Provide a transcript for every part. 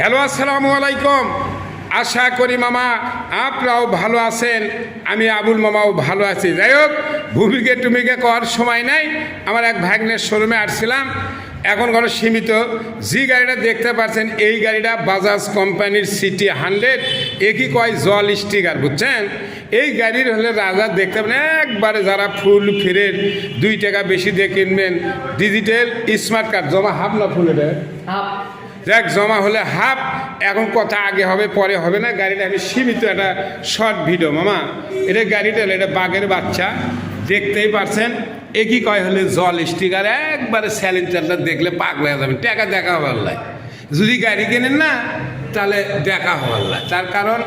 Hello, আসসালামু আলাইকুম। আশা করি মামা আপনারাও ভালো আছেন, আমি আবুল মামাও ভালো আছি। যাই হোক, ভূমিকে টুমিকে করার সময় নাই, আমার এক ভাগ্নের শোরুমে আসছিলাম। এখন কোনো সীমিত। যে গাড়িটা দেখতে পাচ্ছেন, এই গাড়িটা বাজাজ কোম্পানির সিটি হান্ড্রেড একই কয় জল স্টিকার, বুঝছেন? এই গাড়ির হলে রাজা দেখতে পাবেন, একবারে যারা ফুল ফিরের দুই টাকা বেশি দিয়ে কিনবেন ডিজিটাল স্মার্ট কার্ড জমা হাফ না ফুলের দেখ জমা হলে হাফ, এখন কথা আগে হবে, পরে হবে না। গাড়িটা আমি সীমিত একটা শর্ট ভিডিও, মামা। এটা গাড়িটা এটা বাঘের বাচ্চা। দেখতেই পারছেন? একই কয় হলে, জল স্টিকার একবারে স্যালেন্সারটা দেখলে পাগল হয়ে যাবেন। টাকা দেখা হবার লাই। যদি গাড়ি কেনেন না, তাহলে দেখা হবার লাই। তার কারণ,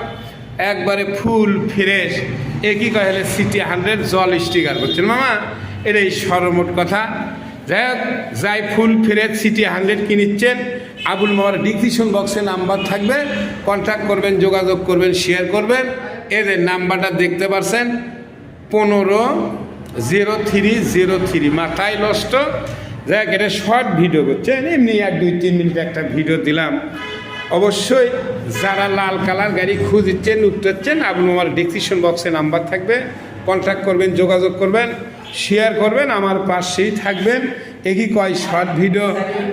একবারে ফুল ফ্রেশ। একই কয় হলে সিটি হান্ড্রেড জল স্টিকার করছেন, মামা। এটাই সর্বমোট কথা। যাই হোক, যাই ফুল ফ্রেশ সিটি হান্ড্রেড কিনিচ্ছেন আবুল মামার ডিসক্রিপশন বক্সে নাম্বার থাকবে কন্ট্যাক্ট করবেন, যোগাযোগ করবেন শেয়ার করবেন। এদের নাম্বারটা দেখতে পারছেন, পনেরো জিরো থ্রি জিরো থ্রি। মাথায় নষ্ট। যাই এটা শর্ট ভিডিও করছেন এমনি এক, দুই, তিন মিনিট একটা ভিডিও দিলাম। অবশ্যই যারা লাল কালার গাড়ি খুঁজছেন উঠতেছেন আবুল মামার ডিসক্রিপশন বক্সে নাম্বার থাকবে। কন্ট্যাক্ট করবেন, যোগাযোগ করবেন শেয়ার করবেন, আমার পাশেই থাকবেন। একই কয় শর্ট ভিডিও।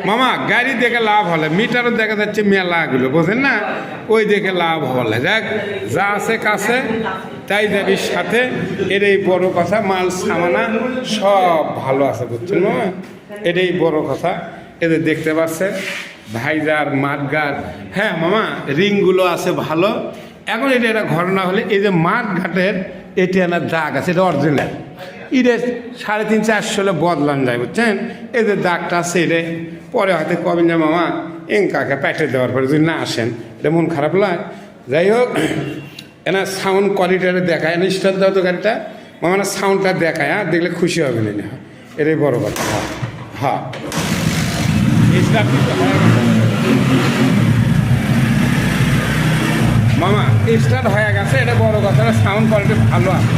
মামা, গাড়ি দেখে লাভ হলে, মিটারও দেখা যাচ্ছে মেলাগুলো বোঝেন না? ওই দেখে লাভ হলে। দেখ যা আছে কাছে, তাই যাবি সাথে। এটাই বড় কথা, মাল সামানা সব ভালো আছে, বুঝছেন মামা? এটাই বড় কথা। এদের দেখতে পাচ্ছে ভাইজার মাঠগার হ্যাঁ মামা, রিংগুলো আছে ভালো। এখন এটা একটা ঘটনা হলে, এই যে মাঠ ঘাটের এটি একটা দাগ আছে, এটা অরিজিনাল এটা সাড়ে তিন চারশো হলে বদলান যায়, বুঝছেন? এদের দাগটা এটা পরে হয়তো কবেন যে মামা এঙ্কাকে প্যাটে দেওয়ার পরে যদি না আসেন, এটা মন খারাপ লাগে যাই হোক এনার সাউন্ড কোয়ালিটিটা দেখায়। স্টার দাও তো গাড়িটা। মামা না সাউন্ডটা দেখায় হ্যাঁ? দেখলে খুশি হবে না এটাই বড় কথা। হ্যাঁ। হয়? মামা স্টার্ট হয়ে গেছে এটা বড় কথা সাউন্ড কোয়ালিটি ভালো আছে।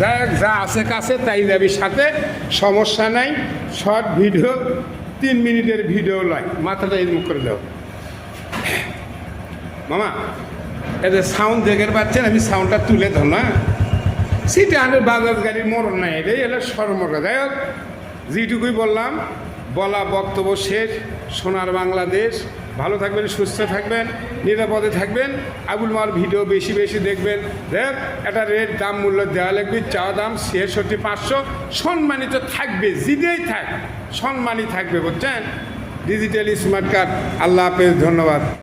হোক, যা আছে কাছে তাই যাবি সাথে সমস্যা নাই শর্ট ভিডিও তিন মিনিটের ভিডিও লয় মাথাটা এরকম করে দাও। মামা এদের সাউন্ড দেখে পাচ্ছেন আমি সাউন্ডটা তুলে ধর না সিটি হান্ড্রেড বাজাজ গাড়ির মরণ নাই এটাই এলো সর্বটা যাই হোক যেটুকুই বললাম বলা বক্তব্য শেষ। সোনার বাংলাদেশ। ভালো থাকবেন, সুস্থ থাকবেন, নিরাপদে থাকবেন। আবুল মার ভিডিও বেশি বেশি দেখবেন। দেখ একটা রেট, দাম, মূল্য দেওয়া লাগবে। চা দাম, ছেষট্টি, পাঁচশো। সম্মানিত থাকবে জিদেই থাক। সম্মানই থাকবে, বুঝছেন? Digital smart card. আল্লাহ হাফেজ, ধন্যবাদ।